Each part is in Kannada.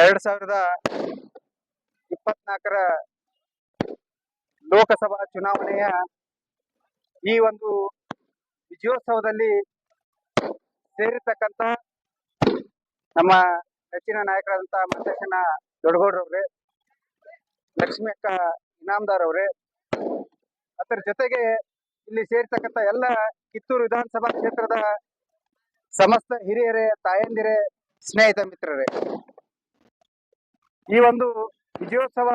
ಎರಡ್ ಸಾವಿರದ ಇಪ್ಪತ್ನಾಲ್ಕರ ಲೋಕಸಭಾ ಚುನಾವಣೆಯ ಈ ಒಂದು ವಿಜಯೋತ್ಸವದಲ್ಲಿ ಸೇರಿರ್ತಕ್ಕಂತ ನಮ್ಮ ನೆಚ್ಚಿನ ನಾಯಕರಾದಂತಹ ಮಲ್ಲೇಶನ ದೊಡ್ಡಗೌಡ್ರವ್ರೆ, ಲಕ್ಷ್ಮಿ ಅಕ್ಕ ಇನಾಮದಾರ್ ಅವ್ರೆ, ಅದರ ಜೊತೆಗೆ ಇಲ್ಲಿ ಸೇರ್ತಕ್ಕಂತ ಎಲ್ಲ ಕಿತ್ತೂರು ವಿಧಾನಸಭಾ ಕ್ಷೇತ್ರದ ಸಮಸ್ತ ಹಿರಿಯರೇ, ತಾಯಂದಿರೇ, ಸ್ನೇಹಿತ ಮಿತ್ರರೇ. ಈ ಒಂದು ವಿಜಯೋತ್ಸವ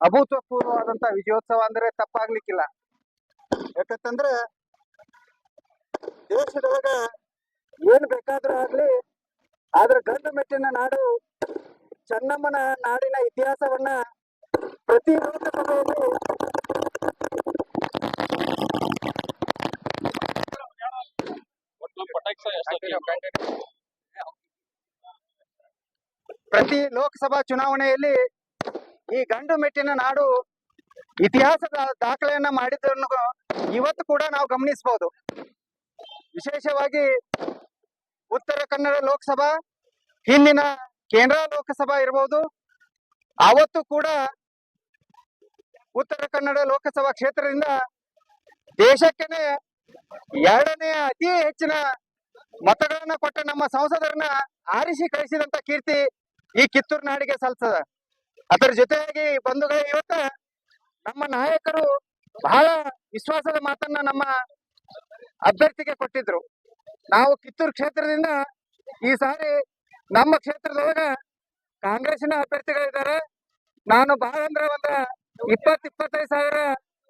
ಅಭೂತಪೂರ್ವವಾದಂತ ವಿಜಯೋತ್ಸವ ಅಂದ್ರೆ ತಪ್ಪಾಗ್ಲಿಕ್ಕಿಲ್ಲ. ಯಾಕಂತಂದ್ರೆ ದೇಶದೊಳಗ ಏನ್ ಬೇಕಾದ್ರೂ ಆಗ್ಲಿ, ಆದ್ರೆ ಗಂಡು ಮೆಟ್ಟಿನ ನಾಡು, ಚೆನ್ನಮ್ಮನ ನಾಡಿನ ಇತಿಹಾಸವನ್ನ ಪ್ರತಿ ಲೋಕಸಭೆಯಲ್ಲಿ ಪ್ರತಿ ಲೋಕಸಭಾ ಚುನಾವಣೆಯಲ್ಲಿ ಈ ಗಂಡು ಮೆಟ್ಟಿನ ನಾಡು ಇತಿಹಾಸದ ದಾಖಲೆಯನ್ನ ಮಾಡಿದ್ದನ್ನು ಇವತ್ತು ಕೂಡ ನಾವು ಗಮನಿಸಬಹುದು. ವಿಶೇಷವಾಗಿ ಉತ್ತರ ಕನ್ನಡ ಲೋಕಸಭಾ, ಹಿಂದಿನ ಕೇಂದ್ರ ಲೋಕಸಭಾ ಇರಬಹುದು ಅವತ್ತು ಕೂಡ ಉತ್ತರ ಕನ್ನಡ ಲೋಕಸಭಾ ಕ್ಷೇತ್ರದಿಂದ ದೇಶಕ್ಕೆನೆ ಎರಡನೇ ಅತಿ ಹೆಚ್ಚಿನ ಮತಗಳನ್ನ ಕೊಟ್ಟ ನಮ್ಮ ಸಂಸದರನ್ನ ಆರಿಸಿ ಕಳಿಸಿದಂತ ಕೀರ್ತಿ ಈ ಕಿತ್ತೂರು ನಾಡಿಗೆ ಸಲ್ತದ ಅದರ ಜೊತೆಯಾಗಿ ಬಂಧುಗಳ ಇವತ್ತ ನಮ್ಮ ನಾಯಕರು ಬಹಳ ವಿಶ್ವಾಸದ ಮಾತನ್ನ ನಮ್ಮ ಅಭ್ಯರ್ಥಿಗೆ ಕೊಟ್ಟಿದ್ರು. ನಾವು ಕಿತ್ತೂರು ಕ್ಷೇತ್ರದಿಂದ ಈ ಸಾರಿ ನಮ್ಮ ಕ್ಷೇತ್ರದೊಳಗ ಕಾಂಗ್ರೆಸ್ಸಿನ ಅಭ್ಯರ್ಥಿಗಳಿದ್ದಾರೆ. ನಾನು ಬಹಳ ಅಂದ್ರ ಒಂದ ಇಪ್ಪತ್ ಇಪ್ಪತ್ತೈದು ಸಾವಿರ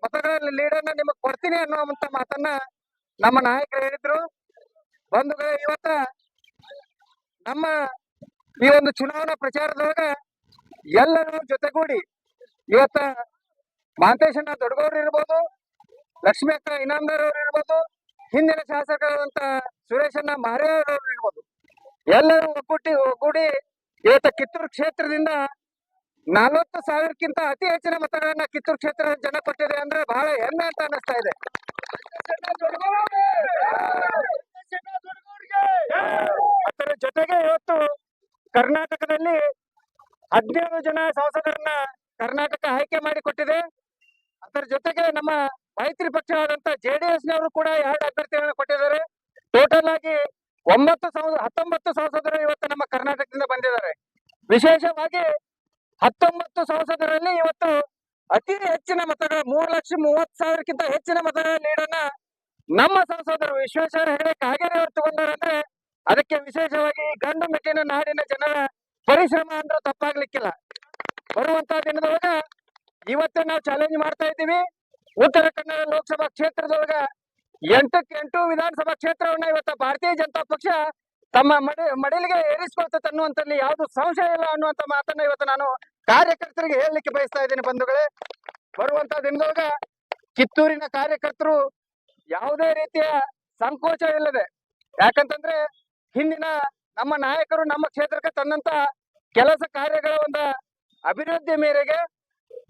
ಮತಗಳ ಲೀಡನ್ನ ನಿಮಗ್ ಕೊಡ್ತೀನಿ ಅನ್ನುವಂತ ಮಾತನ್ನ ನಮ್ಮ ನಾಯಕರು ಹೇಳಿದ್ರು. ಬಂಧುಗಳ, ಇವತ್ತ ನಮ್ಮ ಈ ಒಂದು ಚುನಾವಣಾ ಪ್ರಚಾರದೊಳಗ ಎಲ್ಲರೂ ಜೊತೆಗೂಡಿ ಇವತ್ತ ಮಾಂತೇಶಣ್ಣ ದೊಡ್ಡಗೌಡ್ರು ಇರ್ಬೋದು ಲಕ್ಷ್ಮೀ ಅಕ್ಕ ಇನಾಮದಾರ್ ಅವ್ರು ಇರ್ಬೋದು ಹಿಂದಿನ ಶಾಸಕರಾದಂತ ಸುರೇಶಣ್ಣ ಮಾರೇವ್ರು ಇರ್ಬೋದು. ಎಲ್ಲರೂ ಒಗ್ಗೂಟಿ ಒಗ್ಗೂಡಿ ಇವತ್ತ ಕಿತ್ತೂರು ಕ್ಷೇತ್ರದಿಂದ ನಲವತ್ತು ಸಾವಿರಕ್ಕಿಂತ ಅತಿ ಹೆಚ್ಚಿನ ಮತಗಳನ್ನ ಕಿತ್ತೂರು ಕ್ಷೇತ್ರದ ಜನ ಕೊಟ್ಟಿದೆ ಅಂದ್ರೆ ಬಹಳ ಹೆಮ್ಮೆ ಅಂತ ಅನಿಸ್ತಾ ಇದೆ ಅದರ ಜೊತೆಗೆ ಇವತ್ತು ಕರ್ನಾಟಕದಲ್ಲಿ ಹದಿನೇಳು ಜನ ಸಂಸದರನ್ನ ಕರ್ನಾಟಕ ಆಯ್ಕೆ ಮಾಡಿಕೊಟ್ಟಿದೆ ಅದರ ಜೊತೆಗೆ ನಮ್ಮ ಮೈತ್ರಿ ಪಕ್ಷವಾದಂತ ಜೆಡಿಎಸ್ ನವರು ಕೂಡ ಎರಡು ಅಭ್ಯರ್ಥಿಗಳನ್ನು ಕೊಟ್ಟಿದ್ದಾರೆ. ಟೋಟಲ್ ಆಗಿ ಒಂಬತ್ತು ಹತ್ತೊಂಬತ್ತು ಸಂಸದರು ಇವತ್ತು ನಮ್ಮ ಕರ್ನಾಟಕದಿಂದ ಬಂದಿದ್ದಾರೆ. ವಿಶೇಷವಾಗಿ ಹತ್ತೊಂಬತ್ತು ಸಂಸದರಲ್ಲಿ ಇವತ್ತು ಅತಿ ಹೆಚ್ಚಿನ ಮತಗಳ ಮೂರು ಲಕ್ಷ ಮೂವತ್ತು ಸಾವಿರಕ್ಕಿಂತ ಹೆಚ್ಚಿನ ಮತಗಳ ಲೀಡನ್ನ ನಮ್ಮ ಸಂಸದರು ವಿಶ್ವೇಶ್ವರ ಹೆಗಡೆ ಕಾಗೇರಿ ಅವರು ತಗೊಂಡಾರೆ ಅಂದ್ರೆ ಅದಕ್ಕೆ ವಿಶೇಷವಾಗಿ ಗಂಡು ಮೆಟ್ಟಿನ ನಾಡಿನ ಜನರ ಪರಿಶ್ರಮ ಅಂದ್ರೆ ತಪ್ಪಾಗ್ಲಿಕ್ಕಿಲ್ಲ. ಬರುವಂತ ದಿನದೊಳಗ ಇವತ್ತೇ ನಾವು ಚಾಲೆಂಜ್ ಮಾಡ್ತಾ ಇದ್ದೀವಿ. ಉತ್ತರ ಕನ್ನಡ ಲೋಕಸಭಾ ಕ್ಷೇತ್ರದೊಳಗ ಎಂಟಕ್ಕೆ ಎಂಟು ವಿಧಾನಸಭಾ ಕ್ಷೇತ್ರವನ್ನ ಇವತ್ತ ಭಾರತೀಯ ಜನತಾ ಪಕ್ಷ ತಮ್ಮ ಮಡಿ, ಮಡಿಲಿಗೆ ಏರಿಸ್ಕೊಳ್ತದೆ ಅನ್ನುವಂತಲ್ಲಿ ಯಾವುದು ಸಂಶಯ ಇಲ್ಲ ಅನ್ನುವಂತ ಮಾತನ್ನ ಇವತ್ತು ನಾನು ಕಾರ್ಯಕರ್ತರಿಗೆ ಹೇಳಲಿಕ್ಕೆ ಬಯಸ್ತಾ ಇದ್ದೀನಿ ಬಂಧುಗಳೇ. ಬರುವಂತ ದಿನದೊಳಗ ಕಿತ್ತೂರಿನ ಕಾರ್ಯಕರ್ತರು ಯಾವುದೇ ರೀತಿಯ ಸಂಕೋಚ ಇಲ್ಲದೆ ಯಾಕಂತಂದ್ರೆ ಹಿಂದಿನ ನಮ್ಮ ನಾಯಕರು ನಮ್ಮ ಕ್ಷೇತ್ರಕ್ಕೆ ತಂದಂತ ಕೆಲಸ ಕಾರ್ಯಗಳ ಒಂದು ಅಭಿವೃದ್ಧಿ ಮೇರೆಗೆ,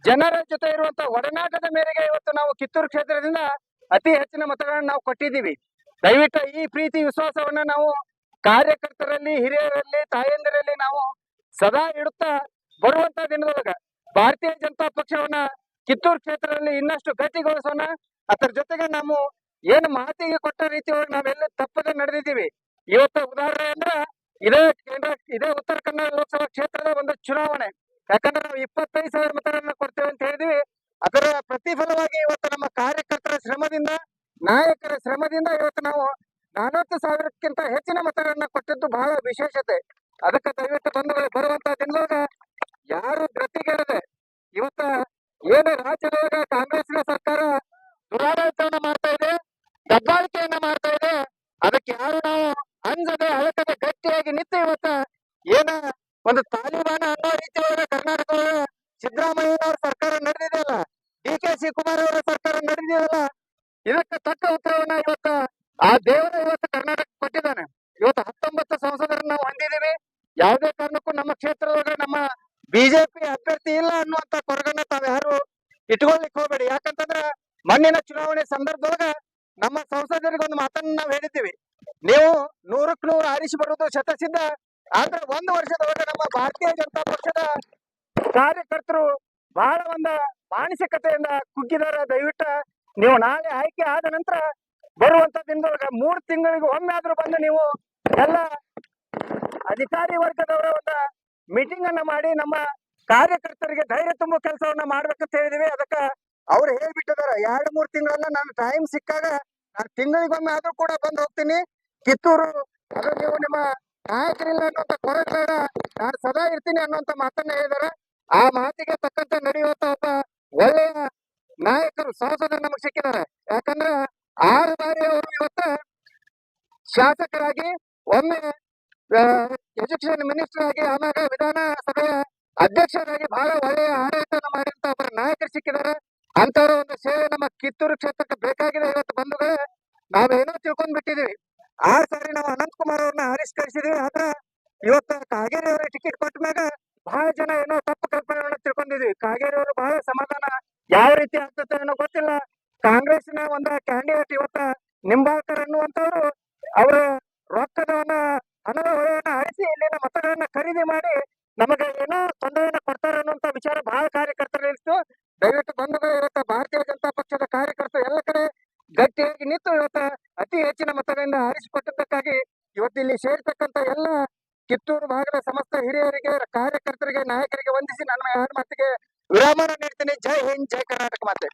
ಜನರ ಜೊತೆ ಇರುವಂತ ಒಡನಾಟದ ಮೇರೆಗೆ ಇವತ್ತು ನಾವು ಕಿತ್ತೂರು ಕ್ಷೇತ್ರದಿಂದ ಅತಿ ಹೆಚ್ಚಿನ ಮತಗಳನ್ನು ನಾವು ಕೊಟ್ಟಿದ್ದೀವಿ. ದಯವಿಟ್ಟು ಈ ಪ್ರೀತಿ ವಿಶ್ವಾಸವನ್ನ ನಾವು ಕಾರ್ಯಕರ್ತರಲ್ಲಿ, ಹಿರಿಯರಲ್ಲಿ, ತಾಯಂದಿರಲ್ಲಿ ನಾವು ಸದಾ ಇಡುತ್ತಾ ಬರುವಂತ ದಿನದೊಳಗ ಭಾರತೀಯ ಜನತಾ ಪಕ್ಷವನ್ನ ಕಿತ್ತೂರು ಕ್ಷೇತ್ರದಲ್ಲಿ ಇನ್ನಷ್ಟು ಗಟ್ಟಿಗೊಳಿಸೋಣ. ಅದರ ಜೊತೆಗೆ ನಾವು ಏನು ಮಾತಿಗೆ ಕೊಟ್ಟ ರೀತಿಯೊಳಗೆ ನಾವೆಲ್ಲ ತಪ್ಪದೆ ನಡೆದಿದ್ದೀವಿ. ಇವತ್ತು ಉದಾಹರಣೆ ಅಂದ್ರೆ ಇದೇ ಕೇಂದ್ರ, ಇದೇ ಉತ್ತರ ಕನ್ನಡ ಲೋಕಸಭಾ ಕ್ಷೇತ್ರದ ಒಂದು ಚುನಾವಣೆ. ಯಾಕಂದ್ರೆ ನಾವು ಇಪ್ಪತ್ತೈದು ಸಾವಿರ ಮತಗಳನ್ನ ಕೊಡ್ತೇವೆ ಅಂತ ಹೇಳಿದ್ವಿ. ಅದರ ಪ್ರತಿಫಲವಾಗಿ ಇವತ್ತು ನಮ್ಮ ಕಾರ್ಯಕರ್ತರ ಶ್ರಮದಿಂದ, ನಾಯಕರ ಶ್ರಮದಿಂದ ಇವತ್ತು ನಾವು ನಲವತ್ತು ಸಾವಿರಕ್ಕಿಂತ ಹೆಚ್ಚಿನ ಮತಗಳನ್ನ ಕೊಟ್ಟಿದ್ದು ಬಹಳ ವಿಶೇಷತೆ. ಅದಕ್ಕೆ ದಯವಿಟ್ಟು ತೊಂದರೆ ಬರುವಂತ ದಿನದಾಗ ಯಾರು ಗತಿಗೆರದೆ ಇವತ್ತ ಏನು ರಾಜ್ಯದೊಳಗ ಕಾಂಗ್ರೆಸ್ನ ಸರ್ಕಾರ ದುರಾಡಳಿತವನ್ನ ಮಾಡ್ತಾ ಇದಕ್ಕೆ ತಕ್ಕ ಉತ್ತರವನ್ನ ಇವತ್ತ ಆ ದೇವರು ಇವತ್ತು ಕರ್ನಾಟಕ ಕೊಟ್ಟಿದ್ದಾನೆ. ಇವತ್ತು ಹತ್ತೊಂಬತ್ತು ಸಂಸದರನ್ನ ನಾವು ಹೊಂದಿದ್ದೀವಿ. ಯಾವುದೇ ಕಾರಣಕ್ಕೂ ನಮ್ಮ ಕ್ಷೇತ್ರದೊಳಗೆ ನಮ್ಮ ಬಿಜೆಪಿ ಅಭ್ಯರ್ಥಿ ಇಲ್ಲ ಅನ್ನುವಂತ ಕೊರಗನ್ನ ತಾವ್ಯಾರು ಇಟ್ಕೊಳ್ಲಿಕ್ಕೆ ಹೋಗ್ಬೇಡಿ. ಯಾಕಂತಂದ್ರ ಮಣ್ಣಿನ ಚುನಾವಣೆ ಸಂದರ್ಭದೊಳಗ ನಮ್ಮ ಸಂಸದರಿಗೆ ಒಂದು ಮಾತನ್ನ ನಾವು ಹೇಳಿದ್ದೀವಿ. ನೀವು ನೂರಕ್ ನೂರು ಆರಿಸಿ ಬರುವುದು ಶತಸಿದ್ಧ. ಆದ್ರೆ ಒಂದು ವರ್ಷದೊಳಗೆ ನಮ್ಮ ಭಾರತೀಯ ಜನತಾ ಪಕ್ಷದ ಕಾರ್ಯಕರ್ತರು ಬಹಳ ಒಂದು ಮಾನಸಿಕತೆಯಿಂದ ಕುಗ್ಗಿದಾರ ದಯವಿಟ್ಟ ನೀವು ನಾಳೆ ಆಯ್ಕೆ ಆದ ನಂತರ ಬರುವಂತ ದಿನದೊಳಗ ಮೂರ್ ತಿಂಗಳಿಗೆ ಒಮ್ಮೆ ಆದ್ರೂ ಬಂದು ನೀವು ಎಲ್ಲ ಅಧಿಕಾರಿ ವರ್ಗದವರ ಒಂದು ಮೀಟಿಂಗ್ ಅನ್ನ ಮಾಡಿ ನಮ್ಮ ಕಾರ್ಯಕರ್ತರಿಗೆ ಧೈರ್ಯ ತುಂಬೋ ಕೆಲಸವನ್ನ ಮಾಡ್ಬೇಕಂತ ಹೇಳಿದಿವಿ. ಅದಕ್ಕ ಅವ್ರು ಹೇಳ್ಬಿಟ್ಟಿದಾರ ಎರಡ್ ಮೂರ್ ತಿಂಗಳನ್ನ ನಾನು ಟೈಮ್ ಸಿಕ್ಕಾಗ ನಾನು ತಿಂಗಳಿಗೊಮ್ಮೆ ಆದ್ರೂ ಕೂಡ ಬಂದು ಹೋಗ್ತೀನಿ. ಕಿತ್ತೂರು, ಅದು ನೀವು ನಿಮ್ಮ ನಾಯಕರಿಲ್ಲ ಅನ್ನುವಂತ ಕೊರತೆ ಬೇಡ ನಾನು ಸದಾ ಇರ್ತೀನಿ ಅನ್ನುವಂತ ಮಾತನ್ನ ಹೇಳಿದಾರೆ ಆ ಮಾತಿಗೆ ತಕ್ಕಂತೆ ನಡೆಯುವಂತ ಒಬ್ಬ ಒಳ್ಳೆಯ ನಾಯಕರು ಸಂಸದರು ನಮಗ್ ಸಿಕ್ಕಿದ್ದಾರೆ. ಯಾಕಂದ್ರೆ ಆರು ಬಾರಿ ಅವರು ಇವತ್ತ ಶಾಸಕರಾಗಿ, ಒಮ್ಮೆ ಎಜುಕೇಶನ್ ಮಿನಿಸ್ಟರ್ ಆಗಿ ಆಮೇಲೆ ವಿಧಾನಸಭೆಯ ಅಧ್ಯಕ್ಷರಾಗಿ ಬಹಳ ಒಳ್ಳೆಯ ಆಡಳಿತವನ್ನು ಮಾಡಿದಂತ ಒಬ್ಬರ ನಾಯಕರು ಸಿಕ್ಕಿದ್ದಾರೆ. ಅಂತವರ ಒಂದು ಸೇವೆ ನಮ್ಮ ಕಿತ್ತೂರು ಕ್ಷೇತ್ರಕ್ಕೆ ಬೇಕಾಗಿದೆ ಇವತ್ತು ಬಂಧುಗಳೇ. ನಾವೇನೋ ತಿಳ್ಕೊಂಡ್ ಬಿಟ್ಟಿದೀವಿ ಆ ಸಾರಿ ನಾವು ಅನಂತ್ ಕುಮಾರ್ ಅವ್ರನ್ನ ಆರಿಸ್ಕರಿಸಿದೀವಿ ಆದ್ರ ಇವತ್ತು ಕಾಗೇರಿ ಅವರ ಟಿಕೆಟ್ ಕೊಟ್ಟ ಮ್ಯಾಗ ಬಹಳ ಜನ ಏನೋ ತಪ್ಪು ಕಲ್ಪನೆಗಳನ್ನ ತಿಳ್ಕೊಂಡಿದ್ವಿ ಕಾಗೇರಿ ಅವರು ಬಹಳ ಸಮಾಧಾನ ಯಾವ ರೀತಿ ಆಗ್ತದೆ ಅನ್ನೋ ಗೊತ್ತಿಲ್ಲ. ಕಾಂಗ್ರೆಸ್ನ ಒಂದು ಕ್ಯಾಂಡಿಡೇಟ್ ಇವತ್ತ ನಿಂಬಾಳ್ಕರ್ ಅನ್ನುವಂಥವ್ರು ಅವರ ರೊಕ್ಕದವನ್ನ ಹಣದ ಹೊಳೆಯನ್ನ ಅಳಿಸಿ ಇಲ್ಲಿನ ಮತಗಳನ್ನ ಖರೀದಿ ಮಾಡಿ ನಮಗೆ ಏನೋ ತೊಂದರೆಯನ್ನ ಕೊಡ್ತಾರೆ ಅನ್ನುವಂತ ವಿಚಾರ ಬಹಳ ಕಾರ್ಯಕರ್ತರು ಇತ್ತು ದಯವಿಟ್ಟು ಬಂಧುಗಳು, ಇವತ್ತ ಭಾರತೀಯ ಜನತಾ ಪಕ್ಷದ ಕಾರ್ಯಕರ್ತರು ಎಲ್ಲ ಕಡೆ ಗಟ್ಟಿಯಾಗಿ ನಿಂತು ಇವತ್ತ ಅತಿ ಹೆಚ್ಚಿನ ಮತಗಳಿಂದ ಆರಿಸಿಕೊಟ್ಟಿದ್ದಕ್ಕಾಗಿ ಇವತ್ತು ಇಲ್ಲಿ ಸೇರ್ತಕ್ಕಂತ ಎಲ್ಲ ಕಿತ್ತೂರು ಭಾಗದ ಸಮಸ್ತ ಹಿರಿಯರಿಗೆ, ಕಾರ್ಯಕರ್ತರಿಗೆ, ನಾಯಕರಿಗೆ ವಂದಿಸಿ ನನ್ನ ಎರಡು ಮಾತಿಗೆ ವಿರಾಮನ ನೀಡ್ತೀನಿ ಜೈ ಹಿಂದ್ ಜೈ ಕರ್ನಾಟಕ ಮಾತೆ